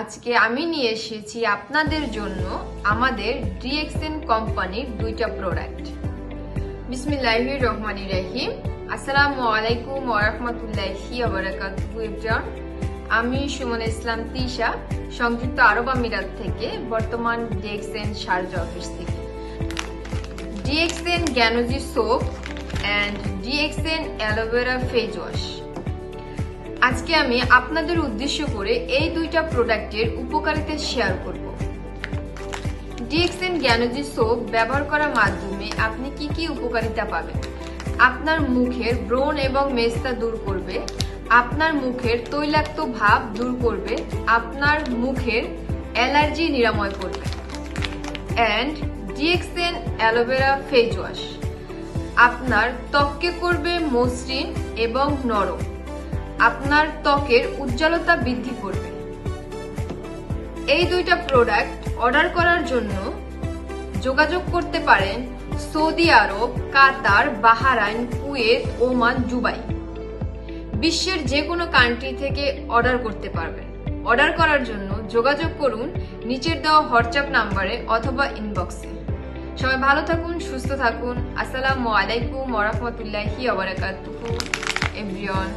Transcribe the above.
আজকে আমি নিয়ে এসেছি আপনাদের জন্য আমাদের ডিএক্সএন কোম্পানির দুইটা প্রোডাক্ট বিসমিল্লাহি রহমানির রহিম। আসসালামু আলাইকুম ওরহমতুল্লাহি ওবরাকাতুহু এভরিওয়ান আমি সুমন ইসলাম তিশা, সংযুক্ত আরব আমিরাত থেকে, বর্তমান ডিএক্সএন শারজা অফিস থেকে। DXN Ganozhi soap and DXN aloe vera face wash আজকে আমি আপনাদের উদ্দেশ্য করে এই দুইটা প্রোডাক্টের উপকারিতা শেয়ার করব। ডিএক্সএন গ্যানোজি সোপ ব্যবহার করার মাধ্যমে আপনি কি কি উপকারিতা পাবেন? আপনার মুখের ব্রণ এবং মেস্তা দূর করবে, আপনার মুখের তৈলাক্ত ভাব দূর করবে, আপনার মুখের অ্যালার্জি নিরাময় করবে। And DXN aloe vera face wash. আপনার ত্বককে করবে মসৃণ এবং নরম। আপনার ত্বকের উজ্জ্বলতা বৃদ্ধি করবে। এই দুইটা প্রোডাক্ট অর্ডার করার জন্য যোগাযোগ করতে পারেন Saudi Arab, Qatar, Bahrain, Kuwait, Oman, Dubai. বিশ্বের যে কোনো কান্ট্রি থেকে অর্ডার করতে পারবেন। অর্ডার করার জন্য যোগাযোগ করুন নিচের দেওয়া হোয়াটসঅ্যাপ নাম্বারে অথবা ইনবক্সে সবাই ভালো থাকুন, সুস্থ থাকুন। আসসালামু আলাইকুম ওরহমতুল্লাহি ওবরাকাতুহু এভরিওয়ান